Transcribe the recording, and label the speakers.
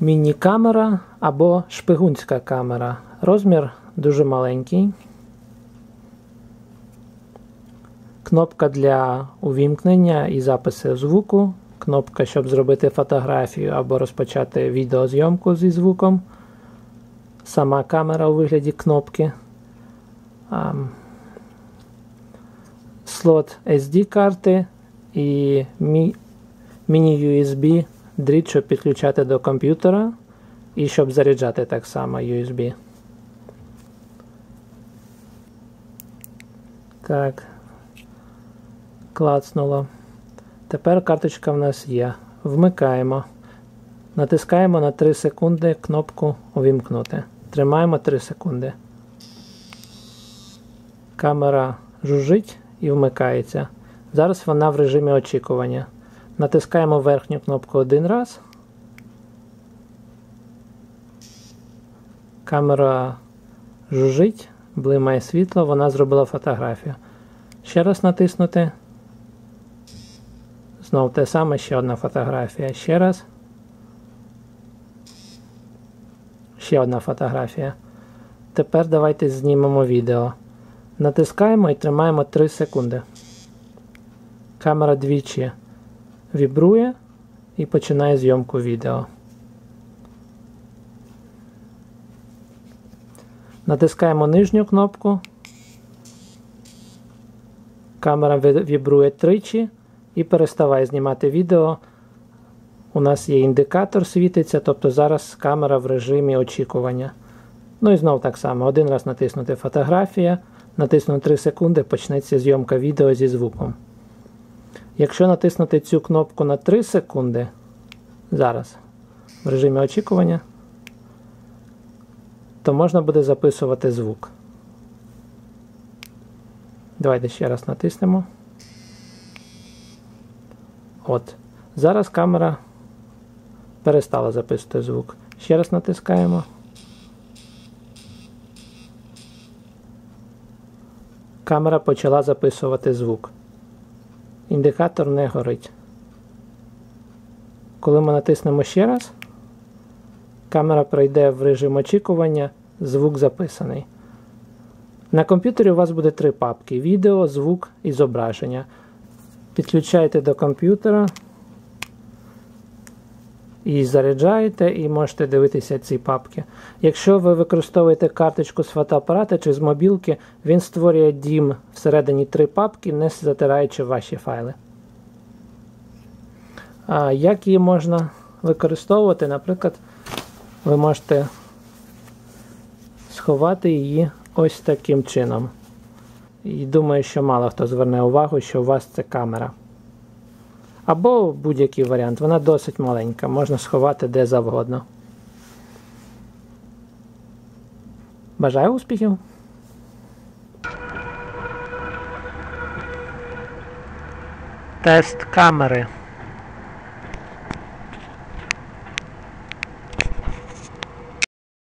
Speaker 1: Міні-камера або шпигунська камера. Розмір дуже маленький. Кнопка для увімкнення і запису звуку. Кнопка, щоб зробити фотографію або розпочати відеозйомку зі звуком. Сама камера у вигляді кнопки. Слот SD-карти і міні-USB дріт, щоб підключати до комп'ютера і щоб заряджати так само USB. Так. Клацнуло. Тепер карточка в нас є. Вмикаємо. Натискаємо на 3 секунди кнопку Увімкнути. Тримаємо 3 секунди. Камера жужить і вмикається. Зараз вона в режимі очікування. Натискаємо верхню кнопку один раз. Камера жужить, блимає світло, вона зробила фотографію. Ще раз натиснути. Знову те саме, ще одна фотографія. Ще раз. Ще одна фотографія. Тепер давайте знімемо відео. Натискаємо і тримаємо 3 секунди. Камера двічі вібрує і починає зйомку відео. Натискаємо нижню кнопку. Камера вібрує тричі і переставає знімати відео. У нас є індикатор світиться, тобто зараз камера в режимі очікування. Ну і знову так само. Один раз натиснути фотографія, натиснути 3 секунди, почнеться зйомка відео зі звуком. Якщо натиснути цю кнопку на 3 секунди, зараз в режимі очікування, то можна буде записувати звук. Давайте ще раз натиснемо. От. Зараз камера перестала записувати звук. Ще раз натискаємо. Камера почала записувати звук. Індикатор не горить. Коли ми натиснемо ще раз, камера пройде в режим очікування, звук записаний. На комп'ютері у вас буде три папки: відео, звук і зображення. Підключайте до комп'ютера і заряджаєте, і можете дивитися ці папки. Якщо ви використовуєте карточку з фотоапарата чи з мобілки, він створює дім всередині три папки, не затираючи ваші файли. А Як її можна використовувати? Наприклад, ви можете сховати її ось таким чином. І думаю, що мало хто зверне увагу, що у вас це камера. Або будь-який варіант. Вона досить маленька, можна сховати де завгодно. Бажаю успіхів! Тест камери.